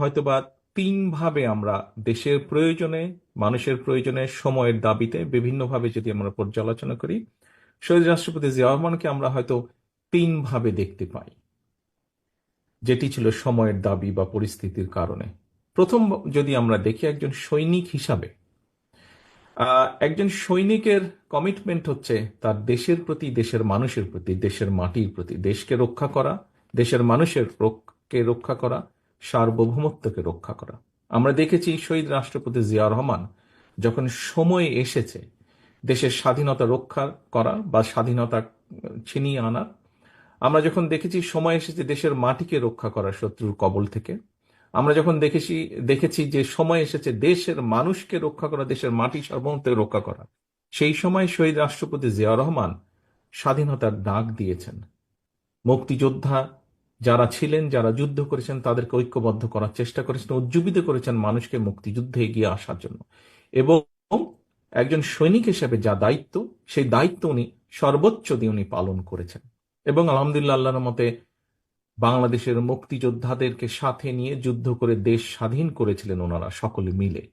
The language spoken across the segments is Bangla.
হয়তোবা তিন ভাবে আমরা দেশের প্রয়োজনে, মানুষের প্রয়োজনে সময়ের দাবিতে বিভিন্নভাবে যদি আমরা পর্যালোচনা করি, শহীদ রাষ্ট্রপতি জিয়া রহমানকে আমরা হয়তো তিন ভাবে দেখতে পাই। যেটি ছিল সময়ের দাবি বা পরিস্থিতির কারণে। প্রথম যদি আমরা দেখি একজন সৈনিক হিসাবে একজন সৈনিকের কমিটমেন্ট হচ্ছে তার দেশের প্রতি, দেশের মানুষের প্রতি, দেশের মাটির প্রতি, দেশকে রক্ষা করা, দেশের মানুষের রক্ষা করা সার্বভৌমত্বকে রক্ষা করা। আমরা দেখেছি শহীদ রাষ্ট্রপতি জিয়া রহমান যখন সময় এসেছে দেশের স্বাধীনতা রক্ষা করা বা স্বাধীনতা ছিনিয়ে আনার, আমরা যখন দেখেছি সময় এসেছে দেশের মাটিকে রক্ষা করা শত্রুর কবল থেকে, আমরা যখন দেখেছি দেখেছি যে সময় এসেছে দেশের মানুষকে রক্ষা করা, দেশের মাটি সার্বভৌমত্বকে রক্ষা করা, সেই সময় শহীদ রাষ্ট্রপতি জিয়া রহমান স্বাধীনতার ডাক দিয়েছেন। মুক্তিযোদ্ধা যারা ছিলেন, যারা যুদ্ধ করেছেন, তাদেরকে ঐক্যবদ্ধ করার চেষ্টা করেছেন উজ্জীবিত করেছেন মানুষকে মুক্তিযুদ্ধে এগিয়ে আসার জন্য। এবং একজন সৈনিক হিসেবে যা দায়িত্ব, সেই দায়িত্ব উনি, সর্বোচ্চ দিয়ে উনি পালন করেছেন। এবং আলহামদুলিল্লাহ আল্লাহর মতে বাংলাদেশের মুক্তিযোদ্ধাদেরকে সাথে নিয়ে যুদ্ধ করে দেশ স্বাধীন করেছিলেন ওনারা সকলে মিলে।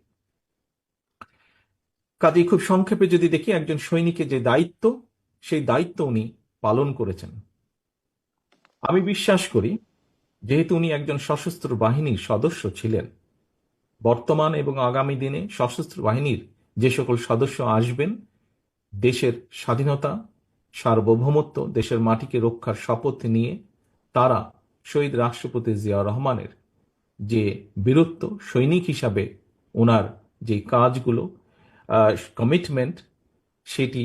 কাজেই খুব সংক্ষেপে যদি দেখি, একজন সৈনিকের যে দায়িত্ব, সেই দায়িত্ব উনি পালন করেছেন। আমি বিশ্বাস করি, যেহেতু উনি একজন সশস্ত্র বাহিনীর সদস্য ছিলেন, বর্তমান এবং আগামী দিনে সশস্ত্র বাহিনীর যে সকল সদস্য আসবেন, দেশের স্বাধীনতা, সার্বভৌমত্ব, দেশের মাটিকে রক্ষার শপথ নিয়ে তারা শহীদ রাষ্ট্রপতি জিয়া রহমানের যে বীরত্ব সৈনিক হিসাবে ওনার যে কাজগুলো কমিটমেন্ট সেটি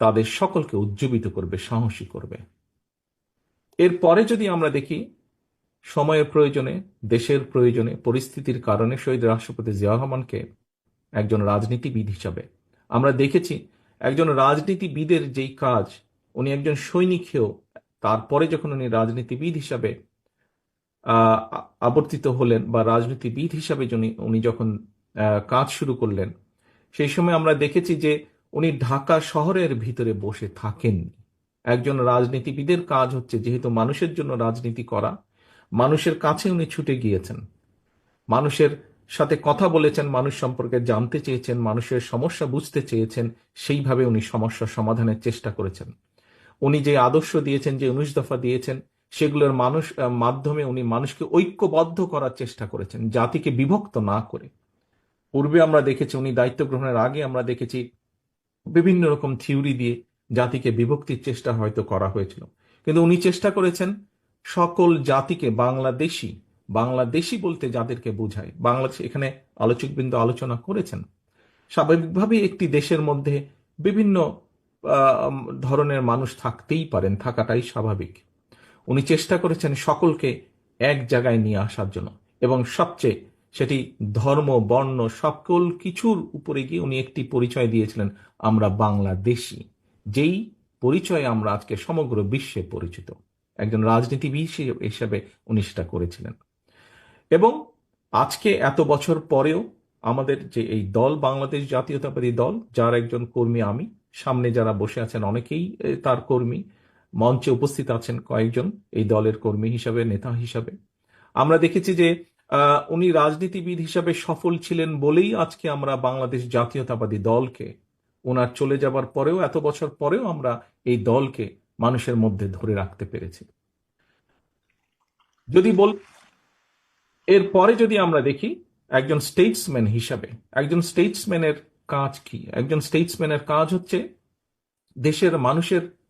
তাদের সকলকে উজ্জীবিত করবে, সাহসী করবে। এরপরে যদি আমরা দেখি, সময়ের প্রয়োজনে, দেশের প্রয়োজনে, পরিস্থিতির কারণে শহীদ রাষ্ট্রপতি জিয়া রহমানকে একজন রাজনীতিবিদ হিসাবে আমরা দেখেছি, একজন রাজনীতিবিদের যেই কাজ, উনি একজন সৈনিক হয়েও তারপরে যখন উনি রাজনীতিবিদ হিসাবে আবর্তিত হলেন বা রাজনীতিবিদ হিসাবে উনি যখন কাজ শুরু করলেন, সেই সময় আমরা দেখেছি যে উনি ঢাকা শহরের ভিতরে বসে থাকেননি। একজন রাজনীতিবিদের কাজ হচ্ছে যেহেতু মানুষের জন্য রাজনীতি করা, মানুষের কাছে উনি ছুটে গিয়েছেন। মানুষের সাথে কথা বলেছেন, মানুষ সম্পর্কে জানতে চেয়েছেন, মানুষের সমস্যা বুঝতে চেয়েছেন, সেইভাবে উনি সমস্যা সমাধানের চেষ্টা করেছেন। উনি যে আদর্শ দিয়েছেন, যে উনিশ দফা দিয়েছেন, সেগুলোর মানুষ মাধ্যমে উনি মানুষকে ঐক্যবদ্ধ করার চেষ্টা করেছেন, জাতিকে বিভক্ত না করে। পূর্বে আমরা দেখেছি, উনি দায়িত্ব গ্রহণের আগে আমরা দেখেছি বিভিন্ন রকম থিওরি দিয়ে জাতিকে বিভক্তির চেষ্টা হয়তো করা হয়েছিল। কিন্তু উনি চেষ্টা করেছেন সকল জাতিকে বাংলাদেশি বাংলাদেশি বলতে যাদেরকে বোঝায়। বাংলাদেশ এখানে আলোচকবৃন্দ আলোচনা করেছেন। স্বাভাবিকভাবেই একটি দেশের মধ্যে বিভিন্ন ধরনের মানুষ থাকতেই পারেন, থাকাটাই স্বাভাবিক। উনি চেষ্টা করেছেন সকলকে এক জায়গায় নিয়ে আসার জন্য। এবং সবচেয়ে সেটি ধর্ম, বর্ণ, সকল কিছুর উপরে গিয়ে উনি একটি পরিচয় দিয়েছিলেন, আমরা বাংলাদেশি। যেই পরিচয়ে আমরা আজকে সমগ্র বিশ্বে পরিচিত, একজন রাজনীতিবিদ হিসেবে- উনি সেটা করেছিলেন। এবং আজকে এত বছর পরেও আমাদের যে এই দল, বাংলাদেশ জাতীয়তাবাদী দল, যার একজন কর্মী আমি, সামনে যারা বসে আছেন অনেকেই তার কর্মী, মঞ্চে উপস্থিত আছেন কয়েকজন এই দলের কর্মী হিসাবে, নেতা হিসাবে। আমরা দেখেছি যে উনি রাজনীতিবিদ হিসাবে সফল ছিলেন বলেই আজকে আমরা বাংলাদেশ জাতীয়তাবাদী দলকে ওনার চলে যাবার পরেও, এত বছর পরেও আমরা এই দলকে মানুষের মধ্যে ধরে রাখতে পেরেছি। যদি বল, এরপরে যদি আমরা দেখি, একজন স্টেটসম্যান হিসাবে, একজন স্টেটসম্যানের কাজ কি? একজন স্টেটসম্যানের কাজ হচ্ছে দেশের মানুষের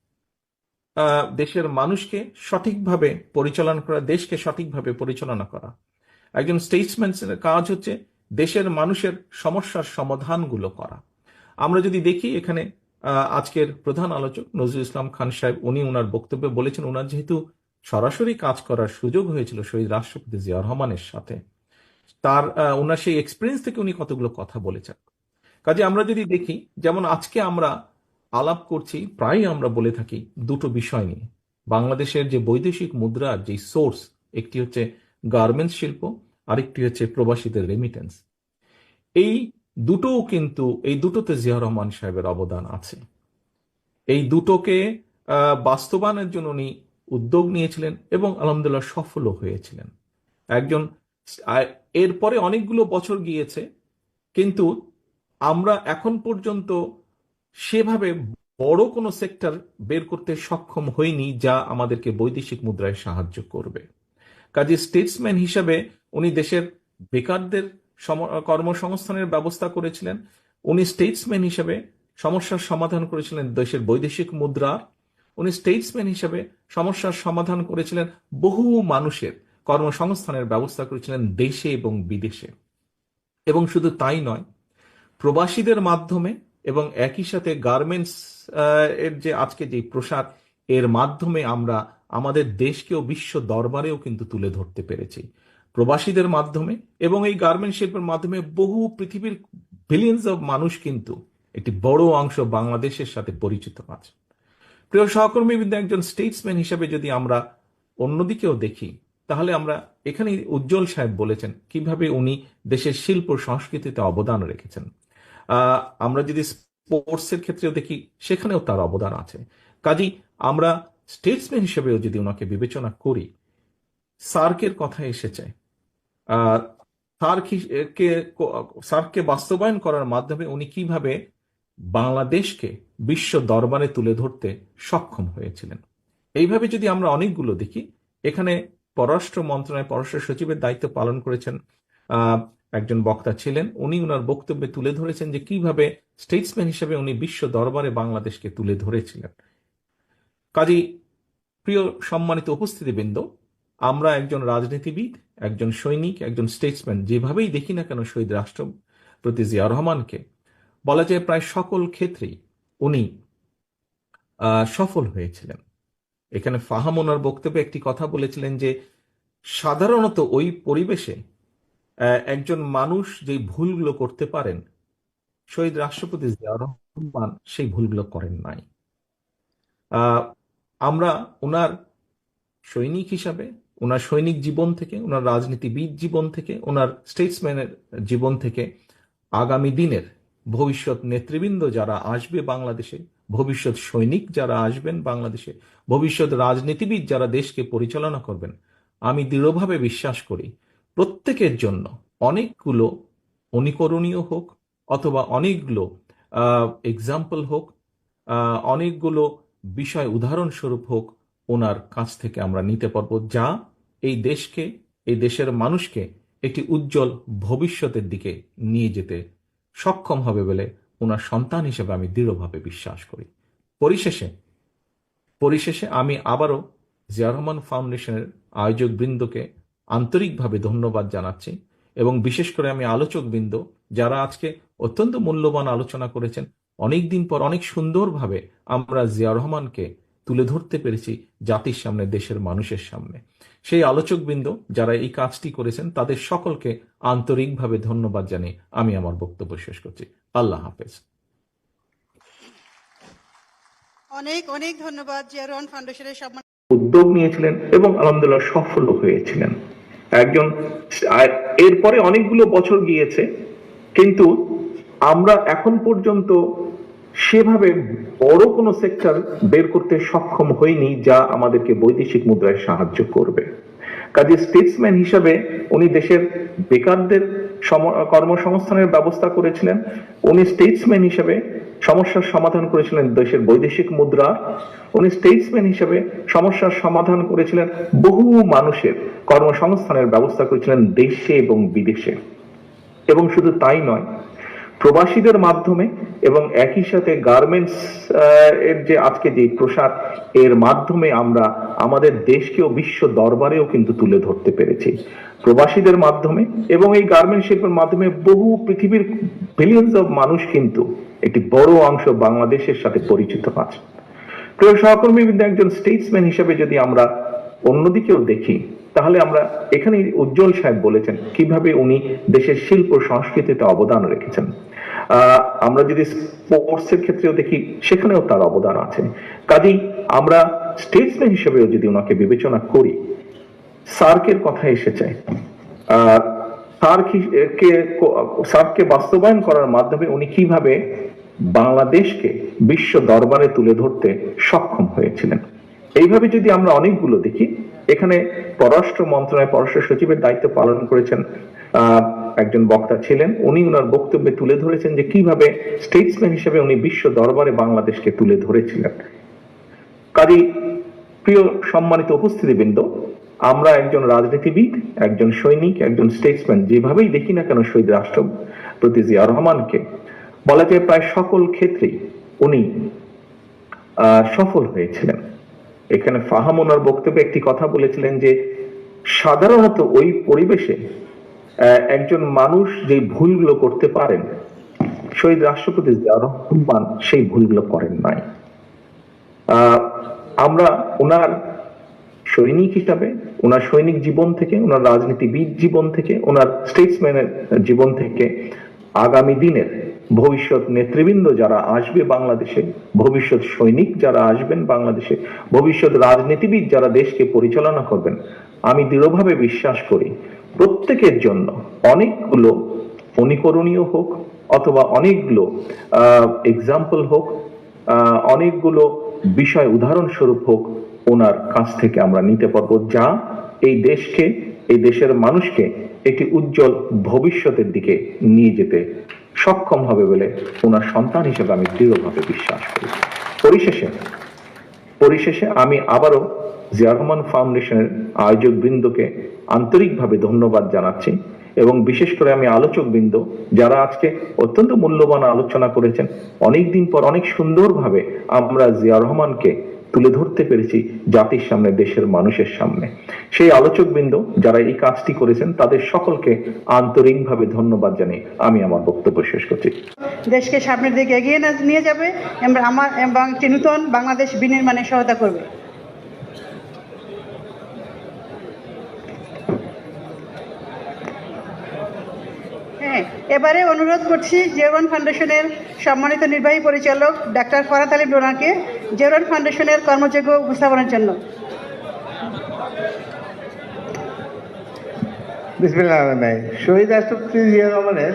দেশের মানুষকে সঠিকভাবে পরিচালনা করা, দেশকে সঠিকভাবে পরিচালনা করা। একজন স্টেটসম্যানের কাজ হচ্ছে দেশের মানুষের সমস্যার সমাধানগুলো করা। আমরা যদি দেখি এখানে আজকের প্রধান আলোচক নজরুল ইসলাম খান সাহেব, উনি ওনার বক্তব্যে বলেছেন ওনার যেহেতু সরাসরি কাজ করার সুযোগ হয়েছিল শহীদ রাষ্ট্রপতি জিয়া রহমানের সাথে, তার ওনার সেই এক্সপিরিয়েন্স থেকে উনি কতগুলো কথা বলেছেন। কাজে আমরা যদি দেখি, যেমন আজকে আমরা আলাপ করছি প্রায় আমরা বলে থাকি দুটো বিষয় নিয়ে। বাংলাদেশের যে বৈদেশিক মুদ্রার যে সোর্স একটি হচ্ছে গার্মেন্টস শিল্প, আরেকটি হচ্ছে প্রবাসীদের রেমিটেন্স এই দুটোও কিন্তু, এই দুটোতে জিয়া রহমান সাহেবের অবদান আছে। এই দুটোকে বাস্তবায়নের জন্য উনি উদ্যোগ নিয়েছিলেন এবং আলহামদুলিল্লাহ সফলও হয়েছিলেন। একজন এরপরে অনেকগুলো বছর গিয়েছে, কিন্তু আমরা এখন পর্যন্ত সেভাবে বড় কোনো সেক্টর বের করতে সক্ষম হইনি যা আমাদেরকে বৈদেশিক মুদ্রায় সাহায্য করবে। কাজে স্টেটসম্যান হিসাবে উনি দেশের বেকারদের কর্মসংস্থানের ব্যবস্থা করেছিলেন। উনি স্টেটসম্যান হিসেবে সমস্যার সমাধান করেছিলেন দেশের বৈদেশিক মুদ্রা। উনি স্টেটসম্যান হিসেবে সমস্যার সমাধান করেছিলেন বহু মানুষের কর্মসংস্থানের ব্যবস্থা করেছিলেন দেশে এবং বিদেশে। এবং শুধু তাই নয়, প্রবাসীদের মাধ্যমে এবং একই সাথে গার্মেন্টস এর যে আজকে যে প্রসার, এর মাধ্যমে আমরা আমাদের দেশকেও বিশ্ব দরবারেও কিন্তু তুলে ধরতে পেরেছি। প্রবাসীদের মাধ্যমে এবং এই গার্মেন্ট শিল্পের মাধ্যমে বহু পৃথিবীর বিলিয়ন্স অফ মানুষ কিন্তু একটি বড় অংশ বাংলাদেশের সাথে পরিচিত আছে। প্রিয় সহকর্মীবৃন্দ একজন স্টেটসম্যান হিসেবে যদি আমরা অন্যদিকেও দেখি তাহলে আমরা এখানে উজ্জ্বল সাহেব বলেছেন কীভাবে উনি দেশের শিল্প সংস্কৃতিতে অবদান রেখেছেন। আমরা যদি স্পোর্টসের ক্ষেত্রেও দেখি সেখানেও তার অবদান আছে। কাজী আমরা স্টেটসম্যান হিসেবেও যদি ওনাকে বিবেচনা করি সার্কের কথা এসেছে। আহ, সার্ক হিস- সার্ককে বাস্তবায়ন করার মাধ্যমে উনি কীভাবে বাংলাদেশকে বিশ্ব দরবারে তুলে ধরতে সক্ষম হয়েছিলেন। এইভাবে যদি আমরা অনেকগুলো দেখি, এখানে পররাষ্ট্র মন্ত্রণালয়, পররাষ্ট্র সচিবের দায়িত্ব পালন করেছেন একজন বক্তা ছিলেন। উনি ওনার বক্তব্যে তুলে ধরেছেন যে কীভাবে স্টেটসম্যান হিসেবে উনি বিশ্ব দরবারে বাংলাদেশকে তুলে ধরেছিলেন। কাজী প্রিয় সম্মানিত উপস্থিতিবৃন্দ আমরা একজন রাজনীতিবিদ, একজন সৈনিক, একজন স্টেটসম্যান যেভাবেই দেখি না কেন শহীদ রাষ্ট্রপতি জিয়া রহমানকে, বলা যায় প্রায় সকল ক্ষেত্রেই উনি সফল হয়েছিলেন। এখানে ফাহাম ওনার বক্তব্যে একটি কথা বলেছিলেন যে, সাধারণত ওই পরিবেশে একজন মানুষ যে ভুলগুলো করতে পারেন, শহীদ রাষ্ট্রপতি জিয়া রহমান সেই ভুলগুলো করেন নাই। আমরা ওনার সৈনিক হিসাবে ওনার সৈনিক জীবন থেকে ওনার রাজনীতিবিদ জীবন থেকে ওনার স্টেটসম্যানের জীবন থেকে আগামী দিনের ভবিষ্যৎ নেতৃবৃন্দ যারা আসবে বাংলাদেশে, ভবিষ্যৎ সৈনিক যারা আসবেন বাংলাদেশে, ভবিষ্যৎ রাজনীতিবিদ যারা দেশকে পরিচালনা করবেন, আমি দৃঢ়ভাবে বিশ্বাস করি প্রত্যেকের জন্য অনেকগুলো অনুকরণীয় হোক অথবা অনেকগুলো এক্সাম্পল হোক অনেকগুলো বিষয় উদাহরণস্বরূপ হোক ওনার কাছ থেকে আমরা নিতে পারব, যা এই দেশকে, এই দেশের মানুষকে একটি উজ্জ্বল ভবিষ্যতের দিকে নিয়ে যেতে সক্ষম হবে বলে ওনার সন্তান হিসেবে আমি দৃঢ়ভাবে বিশ্বাস করি। পরিশেষে পরিশেষে আমি আবারও জিয়া রহমান ফাউন্ডেশনের আয়োজক বৃন্দকে আন্তরিকভাবে ধন্যবাদ জানাচ্ছি এবং বিশেষ করে আমি আলোচক বৃন্দ যারা আজকে অত্যন্ত মূল্যবান আলোচনা করেছেন অনেক দিন পর অনেক সুন্দরভাবে আমরা জিয়া রহমানকে তুলে ধরতে পেরেছি জাতির সামনে দেশের মানুষের সামনে। সেই আলোচকবৃন্দ যারা এই কাজটি করেছেন তাদের সকলকে আন্তরিকভাবে ধন্যবাদ জানিয়ে আমি আমার বক্তব্য শেষ করছি। আল্লাহ হাফেজ। অনেক অনেক ধন্যবাদ জিয়ারোহন ফাউন্ডেশনের সম্মান উদ্যোগ নিয়েছিলেন এবং আলহামদুলিল্লাহ সফল হয়েছিলেন। একজন এরপরে অনেকগুলো বছর গিয়েছে কিন্তু আমরা এখন পর্যন্ত সেভাবে বড় কোনো সেক্টর বের করতে সক্ষম হইনি যা আমাদেরকে বৈদেশিক মুদ্রায় সাহায্য করবে। কাজে স্টেটসম্যান হিসাবে উনি দেশের বেকারদের কর্মসংস্থানের ব্যবস্থা করেছিলেন। উনি স্টেটসম্যান হিসেবে সমস্যার সমাধান করেছিলেন দেশের বৈদেশিক মুদ্রা। উনি স্টেটসম্যান হিসাবে সমস্যার সমাধান করেছিলেন বহু মানুষের কর্মসংস্থানের ব্যবস্থা করেছিলেন দেশে এবং বিদেশে। এবং শুধু তাই নয় প্রবাসীদের মাধ্যমে এবং একই সাথে গার্মেন্টস এর যে আজকে যে প্রসার এর মাধ্যমে আমরা আমাদের দেশকেও বিশ্ব দরবারেও কিন্তু তুলে ধরতে পেরেছি। প্রবাসীদের মাধ্যমে এবং এই গার্মেন্ট শিল্পের মাধ্যমে বহু পৃথিবীর বিলিয়ন্স অফ মানুষ কিন্তু একটি বড় অংশ বাংলাদেশের সাথে পরিচিত আছে। প্রিয় সহকর্মীবৃন্দ একজন স্টেটসম্যান হিসেবে যদি আমরা অন্যদিকেও দেখি তাহলে আমরা এখানে উজ্জ্বল সাহেব বলেছেন কীভাবে উনি দেশের শিল্প সংস্কৃতিতে অবদান রেখেছেন। আমরা যদি স্পোর্টসের ক্ষেত্রেও দেখি সেখানেও তার অবদান আছে। কাজেই আমরা স্টেটসম্যান হিসেবেও যদি ওনাকে বিবেচনা করি সার্কের কথা এসেছে। আহ, সার্ক কে সার্ককে বাস্তবায়ন করার মাধ্যমে উনি কীভাবে বাংলাদেশকে বিশ্ব দরবারে তুলে ধরতে সক্ষম হয়েছিলেন। এইভাবে যদি আমরা অনেকগুলো দেখি এখানে পররাষ্ট্র মন্ত্রণালয় পররাষ্ট্র সচিবের দায়িত্ব পালন করেছেন একজন বক্তা ছিলেন। উনি ওনার বক্তব্যে তুলে ধরেছেন যে কীভাবে স্টেটসম্যান হিসেবে উনি বিশ্ব দরবারে বাংলাদেশকে তুলে ধরেছিলেন। কাজী, প্রিয় সম্মানিত উপস্থিতিবৃন্দ, আমরা একজন রাজনীতিবিদ, একজন সৈনিক, একজন স্টেটসম্যান যেভাবেই দেখি না কেন শহীদ রাষ্ট্রপতি জিয়া রহমানকে, বলা যায় প্রায় সকল ক্ষেত্রেই উনি সফল হয়েছিলেন। এখানে ফাহাম ওনার বক্তব্যে একটি কথা বলেছিলেন যে, সাধারণত ওই পরিবেশে একজন মানুষ যে ভুলগুলো করতে পারেন, শহীদ রাষ্ট্রপতি রহমান সেই ভুলগুলো করেন নাই। আমরা ওনার সৈনিক হিসাবে, ওনার সৈনিক জীবন থেকে, ওনার রাজনীতিবিদ জীবন থেকে, ওনার স্টেটসম্যানের জীবন থেকে আগামী দিনের ভবিষ্যৎ নেতৃবৃন্দ যারা আসবে বাংলাদেশে, ভবিষ্যৎ সৈনিক যারা আসবেন বাংলাদেশে, ভবিষ্যৎ রাজনীতিবিদ যারা দেশকে পরিচালনা করবেন, আমি দৃঢ়ভাবে বিশ্বাস করি প্রত্যেকের জন্য অনেকগুলো অনুকরণীয় হোক অথবা অনেকগুলো এক্সাম্পল হোক অনেকগুলো বিষয় উদাহরণস্বরূপ হোক, ওনার কাছ থেকে আমরা নিতে পারব যা এই দেশকে, এই দেশের মানুষকে একটি উজ্জ্বল ভবিষ্যতের দিকে নিয়ে যেতে সক্ষম হবে বলে ওনার সন্তান হিসেবে আমি দৃঢ়ভাবে বিশ্বাস করি। পরিশেষে পরিশেষে আমি আবারও জিয়া রহমান ফাউন্ডেশনের আয়োজক বৃন্দকে আন্তরিকভাবে ধন্যবাদ জানাচ্ছি এবং বিশেষ করে আমি আলোচক বৃন্দ যারা আজকে অত্যন্ত মূল্যবান আলোচনা করেছেন অনেক দিন পর অনেক সুন্দরভাবে আমরা জিয়া রহমানকে তুলে ধরতে পেরেছি জাতির সামনে, দেশের মানুষের সামনে। সেই আলোচক বৃন্দ যারা এই কাজটি করেছেন, তাদের সকলকে আন্তরিকভাবে ধন্যবাদ জানিয়ে আমি আমার বক্তব্য শেষ করছি। দেশকে সামনের দিকে এগিয়ে নিয়ে যাবে আমার এবং একটি নূতন বাংলাদেশ বিনির্মাণে সহায়তা করবে। এবারে অনুরোধ করছি জেরন ফাউন্ডেশনের সম্মানিত নির্বাহী পরিচালক ডাক্তার ফরাত আলী ডোনাকে জেরন ফাউন্ডেশনের কর্মযোগ্য উপস্থাপনের জন্য। শহীদ রাষ্ট্রপতি জিয়া রহমানের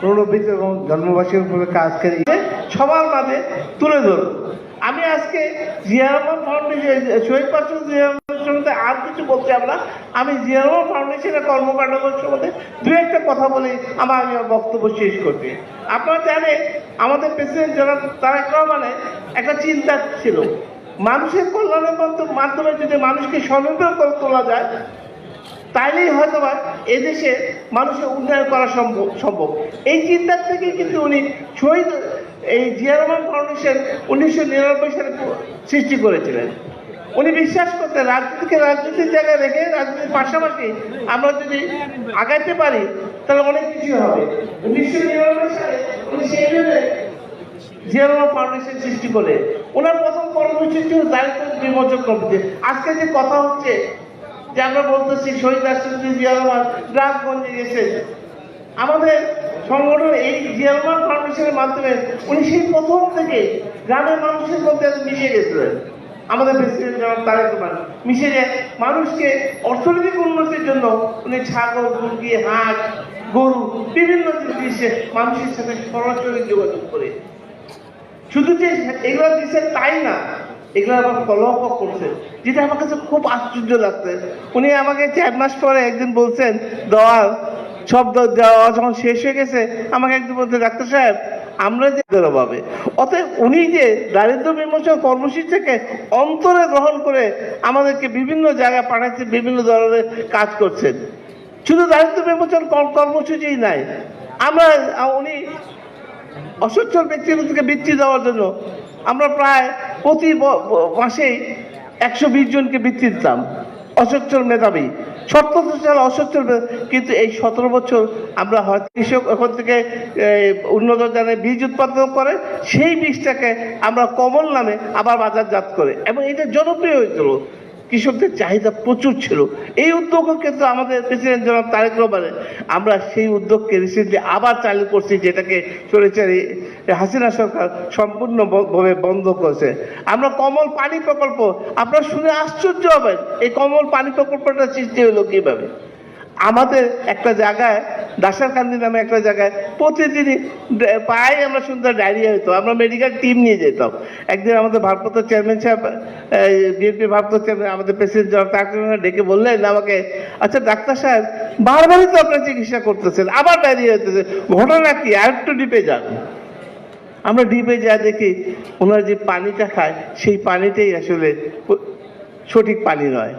প্রণবিত এবং জন্মবার্ষিকী উপলক্ষে আজকের সবার মাঝে তুলে ধরব আমি আজকে জিয়া রহমান ফাউন্ডেশন শহীদ রাষ্ট্রপতি জিয়া সম্বন্ধে আর কিছু বলতে আমরা আমি জিয়া রহমান ফাউন্ডেশনের কর্মকাণ্ডের সম্বন্ধে দু একটা কথা বলে, আমার আমি বক্তব্য শেষ করছি। আপনারা জানেন, আমাদের প্রেসিডেন্ট জনাব তারেক রহমানের একটা চিন্তা ছিল। মানুষের কল্যাণের মাধ্য- মাধ্যমে যদি মানুষকে স্বনির্ভর করে তোলা যায়, তাইলেই হয়তো বা এদেশে মানুষের উন্নয়ন করা সম্ভব সম্ভব। এই চিন্তার থেকে কিন্তু উনি শহীদ এই জিয়া রহমান ফাউন্ডেশন উনিশশো নিরানব্বই সালে সৃষ্টি করেছিলেন। উনি বিশ্বাস করতেন, রাজনীতিকে রাজনীতির জায়গায় রেখে রাজনীতির পাশাপাশি আমরা যদি আগাইতে পারি, তাহলে অনেক কিছু হবে। উনিশশো নিরানব্বই সালে উনি সেই ভেবে জিয়া ফাউন্ডেশন সৃষ্টি করে ওনার প্রথম কর্মসূচি ছিল দারিদ্র বিমোচন কমিটি। আজকে যে কথা হচ্ছে, যে আমরা বলতেছি, শহীদ রাষ্ট্রপতি জিয়া রহমান গ্রামগঞ্জে গেছে আমাদের সংগঠন এই জিয়া রহমান ফাউন্ডেশনের মাধ্যমে উনি সেই প্রথম থেকে গ্রামের মানুষের মধ্যে মিশে গেছিলেন। আমাদের প্রেসিডেন্ট জনাব তারেক রহমান। মিশে যায় মানুষকে অর্থনৈতিক উন্নতির জন্য উনি ছাগল, মুরগি, হাঁস, গরু বিভিন্ন জিনিসে মানুষের সাথে সরাসরি যোগাযোগ করে। শুধু যে এগুলো দিচ্ছে তাই না, এগুলো আবার ফলো আপ করছে। যেটা আমার কাছে খুব আশ্চর্য লাগছে। উনি আমাকে চার মাস পরে একদিন বলছেন দেওয়ার সব দেওয়া যখন শেষ হয়ে গেছে, আমাকে একদিন বলতে ডাক্তার সাহেব আমরা যে এদের অভাবে অতএব উনি যে দারিদ্র বিমোচন কর্মসূচিটাকে অন্তরে গ্রহণ করে আমাদেরকে বিভিন্ন জায়গায় পাঠাচ্ছে, বিভিন্ন ধরনের কাজ করছেন। শুধু দারিদ্র বিমোচন কর- কর্মসূচিই নাই। আমরা, উনি অসচ্ছল ব্যক্তিদেরকে বৃত্তি দেওয়ার জন্য আমরা প্রায় প্রতি মাসেই একশো বিশ জনকে বৃত্তি দিতাম। অসচ্ছল মেধাবী। সত্তর চাল অসৎ চলবে। কিন্তু এই সতেরো বছর আমরা হয়তো কৃষক ওখান থেকে উন্নত জানে বীজ উৎপাদন করে, সেই বীজটাকে আমরা কমল নামে আবার বাজারজাত করে। এবং এটা জনপ্রিয় হয়েছিল কৃষকদের চাহিদা প্রচুর ছিল। এই উদ্যোগও কিন্তু আমাদের প্রেসিডেন্ট জনাব তারেক রহমানের। আমরা সেই উদ্যোগকে রিসেন্টলি আবার চালু করছি, যেটাকে চলেচারি হাসিনা সরকার সম্পূর্ণভাবে বন্ধ করেছে। আমরা কমল পানি প্রকল্প, আপনারা শুনে আশ্চর্য হবেন, এই কমল পানি প্রকল্পটা সৃষ্টি হলো কীভাবে? আমাদের একটা জায়গায় দাসারকান্দি নামে একটা জায়গায়। প্রতিদিনই পায়ে আমরা সুন্দর ডায়রিয়া হতো আমরা মেডিকেল টিম নিয়ে যেতাম। একদিন আমাদের ভারপ্রাপ্ত চেয়ারম্যান সাহেব বিএনপি ভারপ্রাপ্ত চেয়ারম্যান আমাদের প্রেসিডেন্ট জনাব রহমান ডেকে বললেন, আমাকে আচ্ছা ডাক্তার সাহেব, বারবারই তো আপনার চিকিৎসা করতেছেন, আবার ডায়রিয়া হতেছে ঘটনা কি? আর একটু ডিপে যান। আমরা ডিপে যা দেখি, ওনারা যে পানিটা খায়, সেই পানিটাই আসলে সঠিক পানি নয়।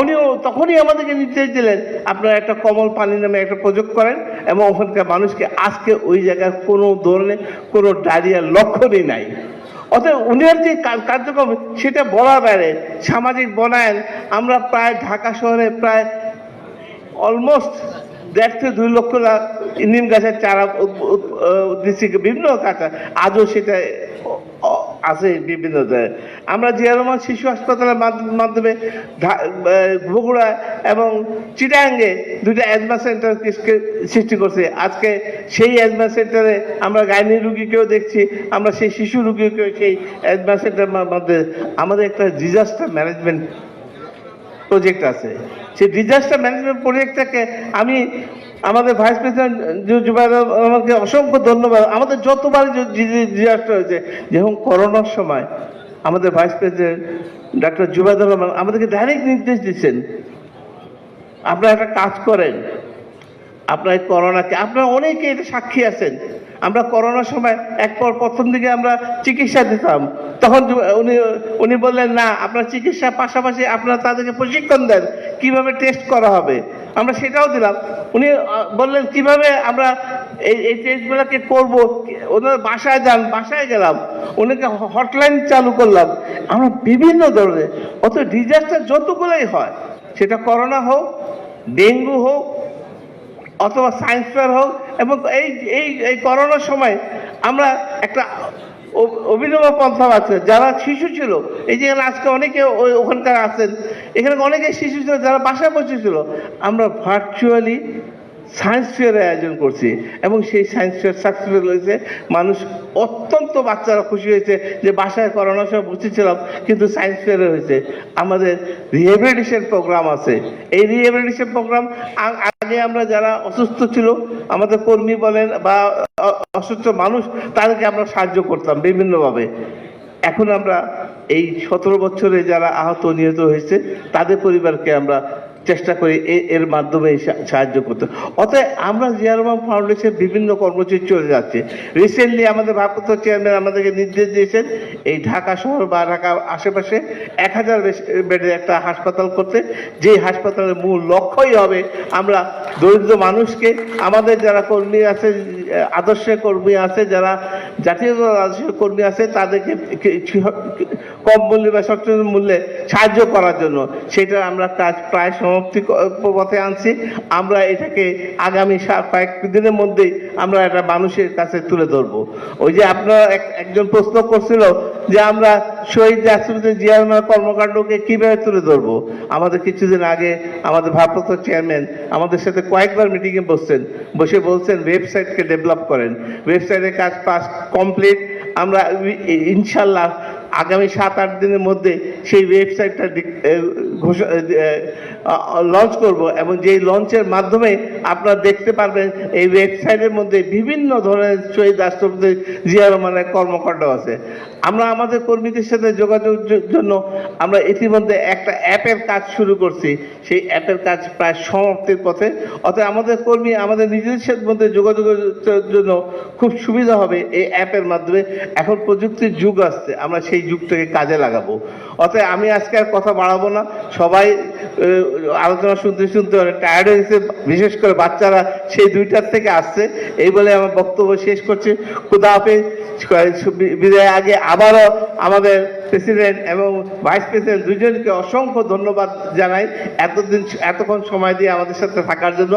উনি তখনই আমাদেরকে নির্দেশ দিলেন, আপনারা একটা কমল পানি নামে একটা প্রযোগ করেন এবং ওখানকার মানুষকে আজকে ওই জায়গার কোনো ধরনের কোনো ডায়রিয়ার লক্ষণই নাই। অতএব উনার যে কার্যক্রম, সেটা বলা বাইরে সামাজিক বনায়ন, আমরা প্রায় ঢাকা শহরে প্রায় অলমোস্ট দেড় থেকে দুই লক্ষ নিম গাছের চারা দিচ্ছি। বিভিন্ন কাঁচা আজও সেটা আছে বিভিন্ন আমরা জিয়া রহমান শিশু হাসপাতালের মাধ্য- মাধ্যমে বগুড়া এবং চিটাঙ্গে দুইটা অ্যাজমা সেন্টার সৃষ্টি করছে। আজকে সেই অ্যাজমা সেন্টারে আমরা গাইনি রুগীকেও দেখছি, আমরা সেই শিশু রুগীকেও সেই অ্যাজমা সেন্টার মধ্যে আমাদের একটা ডিজাস্টার ম্যানেজমেন্ট প্রজেক্ট আছে। সেই ডিজাস্টার ম্যানেজমেন্ট প্রজেক্টটাকে আমি আমাদের ভাইস প্রেসিডেন্ট আমাকে অসংখ্য ধন্যবাদ। আমাদের যতবার ডিজাস্টার হয়েছে যেমন করোনার সময় আমাদের vice president doctor Zubaidur Rahman আমাদেরকে ডাইরেক্ট নির্দেশ দিচ্ছেন, আপনারা একটা কাজ করেন, আপনার করোনাকে, আপনারা অনেকে এটা সাক্ষী আছেন। আমরা করোনার সময় একপর প্রথম দিকে আমরা চিকিৎসা দিতাম। তখন উনি উনি বললেন, না, আপনার চিকিৎসার পাশাপাশি আপনারা তাদেরকে প্রশিক্ষণ দেন, কীভাবে টেস্ট করা হবে? আমরা সেটাও দিলাম। উনি বললেন, কীভাবে আমরা এই এই টেস্টগুলোকে করব? ওনার বাসায় যান, বাসায় গেলাম। ওনাকে হটলাইন চালু করলাম। আমরা বিভিন্ন ধরনের, অত ডিজাস্টার যতগুলোই হয়, সেটা করোনা হোক ডেঙ্গু হোক, অথবা সায়েন্স ফেয়ার হোক, এবং এই এই করোনার সময় আমরা একটা অভিনব পন্থা আছে, যারা শিশু ছিল। এই যে আজকে অনেকে ওখানকার আছেন, এখানে অনেকে শিশু ছিল, যারা বাসায় বসে ছিল। আমরা ভার্চুয়ালি সায়েন্স ফেয়ারের আয়োজন করছি এবং সেই সায়েন্স ফেয়ার সাকসেসফুল হয়েছে। মানুষ অত্যন্ত বাচ্চারা খুশি হয়েছে যে বাসায় করোনার সময় বসেছিলাম কিন্তু সায়েন্স ফেয়ারে হয়েছে। আমাদের রিহেবিলিটেশন প্রোগ্রাম আছে। এই রিহেবিলিটেশন প্রোগ্রাম আগে আমরা যারা অসুস্থ ছিল, আমাদের কর্মী বলেন বা অসুস্থ মানুষ, তাদেরকে আমরা সাহায্য করতাম বিভিন্নভাবে। এখন আমরা এই সতেরো বছরে যারা আহত নিহত হয়েছে, তাদের পরিবারকে আমরা চেষ্টা করি এর মাধ্যমে সাহায্য করতে। অতএব আমরা জিয়া রহমান ফাউন্ডেশন বিভিন্ন কর্মসূচি চলে যাচ্ছে। রিসেন্টলি আমাদের ভারপ্রাপ্ত চেয়ারম্যান আমাদেরকে নির্দেশ দিয়েছেন, এই ঢাকা শহর বা ঢাকা আশেপাশে এক হাজার বেডের একটা হাসপাতাল করতে। যে হাসপাতালের মূল লক্ষ্যই হবে আমরা দরিদ্র মানুষকে, আমাদের যারা কর্মী আছে, আদর্শের কর্মী আছে, যারা জাতীয় আদর্শের কর্মী আছে, তাদেরকে কম মূল্যে বা সচেতন মূল্যে সাহায্য করার জন্য। সেটা আমরা কাজ প্রায় সমাপ্তি পথে আনছি। আমরা এটাকে আগামী কয়েক দিনের মধ্যেই আমরা এটা মানুষের কাছে তুলে ধরবো। ওই যে আপনারা এক- একজন প্রশ্ন করছিল যে আমরা শহীদ রাষ্ট্রপতি জিয়া কর্মকাণ্ডকে কীভাবে তুলে ধরবো? আমাদের কিছুদিন আগে আমাদের ভারপ্রাপ্ত চেয়ারম্যান আমাদের সাথে কয়েকবার মিটিংয়ে বসছেন। বসে বলছেন ওয়েবসাইটকে ডেভেলপ করেন। ওয়েবসাইটের কাজ পাস কমপ্লিট আমরা ইনশাল্লাহ আগামী সাত, আট দিনের মধ্যে সেই ওয়েবসাইটটা লঞ্চ করব এবং যেই লঞ্চের মাধ্যমে আপনারা দেখতে পারবেন, এই ওয়েবসাইটের মধ্যে বিভিন্ন ধরনের শহীদ রাষ্ট্রপতি জিয়া রহমানের কর্মকাণ্ড আছে। আমরা আমাদের কর্মীদের সাথে যোগাযোগের জন্য আমরা ইতিমধ্যে একটা অ্যাপের কাজ শুরু করছি। সেই অ্যাপের কাজ প্রায় সমাপ্তির পথে। অতএব আমাদের কর্মী, আমাদের নিজেদের সাথে মধ্যে যোগাযোগের জন্য খুব সুবিধা হবে এই অ্যাপের মাধ্যমে। এখন প্রযুক্তির যুগ আসছে, আমরা সেই যুগটাকে কাজে লাগাবো। অতএব আমি আজকে আর কথা বাড়াবো না। সবাই আলোচনা শুনতে শুনতে অনেক টায়ার্ড হয়েছে বিশেষ করে বাচ্চারা সেই দুইটার থেকে আসছে। এই বলে আমার বক্তব্য শেষ করছি। খুদা হাফেজ। বিদায় আগে আবারও আমাদের প্রেসিডেন্ট এবং ভাইস প্রেসিডেন্ট দুজনকে অসংখ্য ধন্যবাদ জানাই এতদিন, এতক্ষণ সময় দিয়ে আমাদের সাথে থাকার জন্য।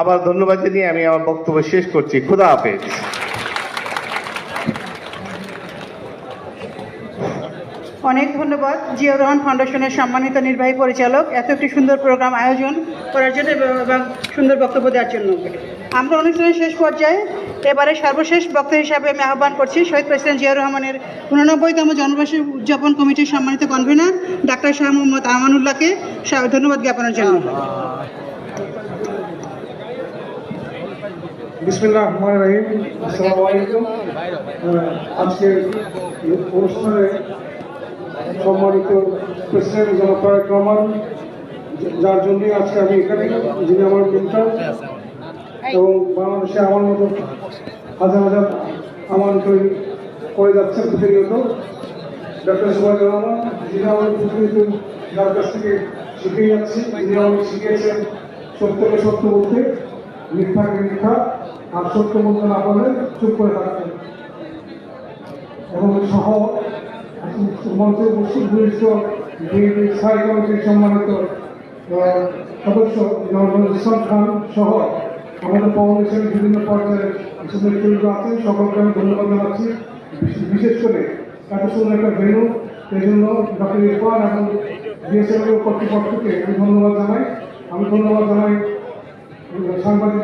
আবার ধন্যবাদ জানিয়ে আমি আমার বক্তব্য শেষ করছি। খুদা হাফেজ। অনেক ধন্যবাদ। জিয়াউর রহমান ফাউন্ডেশনের সম্মানিত নির্বাহী পরিচালক। এত একটি সুন্দর প্রোগ্রাম আয়োজন করার জন্য এবং- সুন্দর বক্তব্য দেওয়ার জন্য। আমরা অনুষ্ঠানের শেষ পর্যায়ে এবারে সর্বশেষ বক্তা হিসাবে আমি আহ্বান করছি শহীদ প্রেসিডেন্ট জিয়াউর রহমানের উননব্বইতম জন্মবার্ষিকী উদযাপন কমিটির সম্মানিত কনভেনর ডাক্তার শাহ মোহাম্মদ আমানুল্লাহকে ধন্যবাদ জ্ঞাপনের জন্য। বিসমিল্লাহ রহমান রহিম। আসসালামু আলাইকুম। এই অনুষ্ঠানে সম্মানিত প্রেসিডেন্ট জনাব তারেক রহমান যার জন্য আজকে আমি এখানে, যিনি আমার মেন্টর এবং বাংলাদেশে আমার মতো হাজার হাজার আমার তৈরি করে যাচ্ছেন প্রতিনিয়ত। ডক্টর সুভাষ রহমান যিনি আমাদের প্রতিনিয়ত যার কাছ থেকে শিখে যাচ্ছি যিনি আমাকে শিখিয়েছেন সত্যকে সত্য বলতে মিথ্যাকে মিথ্যা, আর সত্য বলতে না পারলে চুপ করে থাকতে এবং সহ মঞ্চে উপস্থিত বিএনপি স্থায়ী কমিটির সম্মানিত সদস্য জনগণ ইসলাম খান সহ আমাদের ফাউন্ডেশনের বিভিন্ন পর্যায়ে কিছু নেতৃত্ব আছেন সকলকে আমি ধন্যবাদ জানাচ্ছি বিশেষ- করে এত সুন্দর একটা কর্তৃপক্ষকে আমি ধন্যবাদ জানাই সাংবাদিক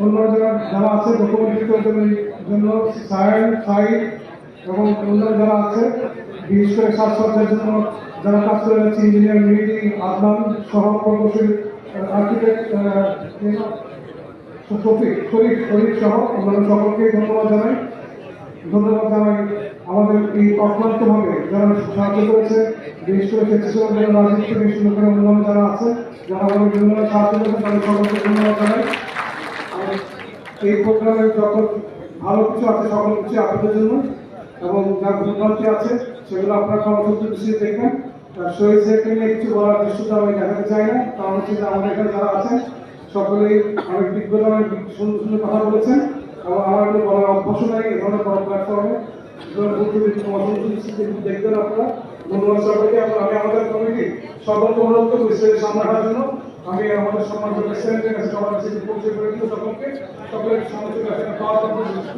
অন্য যারা যারা আছে ডকুমেন্টারি জন্য সায়েন সাইড এবং অন্য যারা আছে, বিশেষ সাজসজ্জার জন্য যারা কাজ করে যাচ্ছে ইঞ্জিনিয়ার মিহিদি আদনান সহ প্রকৌশলী আর্কিটেক্ট শফিক, শরীফ শরীফ সহ অন্যান্য সকলকে ধন্যবাদ জানাই। ধন্যবাদ জানাই আমাদের এই অক্লান্তভাবে যারা সাহায্য করেছে, বিশেষ করে স্বেচ্ছাসেবক যারা রাজনীতি থেকে যারা আছে, যারা আমাদের বিভিন্ন সাহায্য করেছে, তাদের সকলকে ধন্যবাদ জানাই। এই প্রোগ্রামে যখন ভালো কিছু আছে, সকল কিছু আপনাদের জন্য এবং যা ভুলভ্রান্তি আছে, সেগুলো আপনারা কর্মসূচি দৃষ্টিতে দেখবেন। শহীদ সাহেবকে নিয়ে কিছু বলার দৃশ্যটা আমি দেখাতে চাই না, কারণ হচ্ছে যে এখানে যারা আছেন, সকলেই অনেক বিজ্ঞতা সুন্দর সুন্দর কথা বলেছেন এবং আমার এগুলো বলার অভ্যাসও নাই এ ধরনের বড় প্ল্যাটফর্মে দেখবেন আপনারা। ধন্যবাদ সকলকে আমি আমাদের কমিটি সকলকে অনুরোধ স্টেজের সামনে জন্য। আমি আমাদের সম্মানিত প্রেসিডেন্টের কাছে সবার কাছে পরিচয় করে দিব সকলকে, সকলের চলে আসেন, পাওয়ার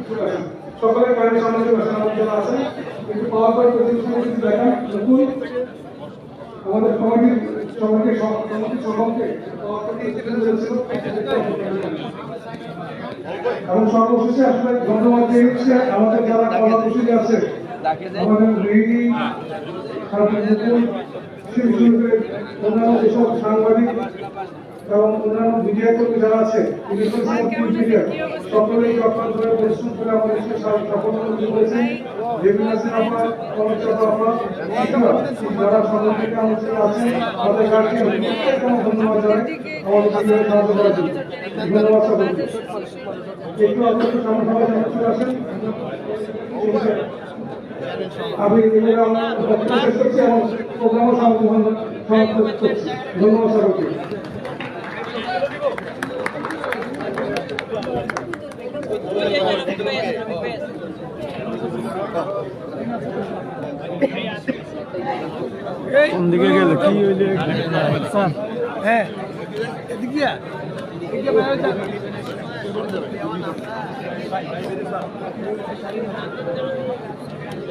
চলে আসেন। সকলের সামনে চলে আসেন, আমাদের আছেন কিন্তু পাওয়ার পয়েন্ট প্রেজেন্টেশন দেখেন, নতুন। আমাদের কমিটির সব- কমিটির সকলকে এবং সর্বশেষে আসলে ধন্যবাদ দিয়ে হচ্ছে আমাদের যারা কর্মসূচি আছে। আমাদের রেডি তারপরে সাংবাদিক এবং অন্যান্য মিডিয়া কর্মী আছে মিডিয়া সকলেই যখন ধরে পরিশ্রম করে আমাদের সাথে সফল করেছেন যেগুলো আছে আপনার কর্মচারী আপনার যারা তাদের কাছে ধন্যবাদ আমাদের জন্য ধন্যবাদ সকলকে সামনে আমি এগুলো আমরা শেষ করছি এবং প্রোগ্রামও সমাপ্ত করছি ধন্যবাদ সকলকে কোন দিকে গেল কি হইলে স্যার হ্যাঁ এদিকে এদিকে বাইরে যান ভাই ভাই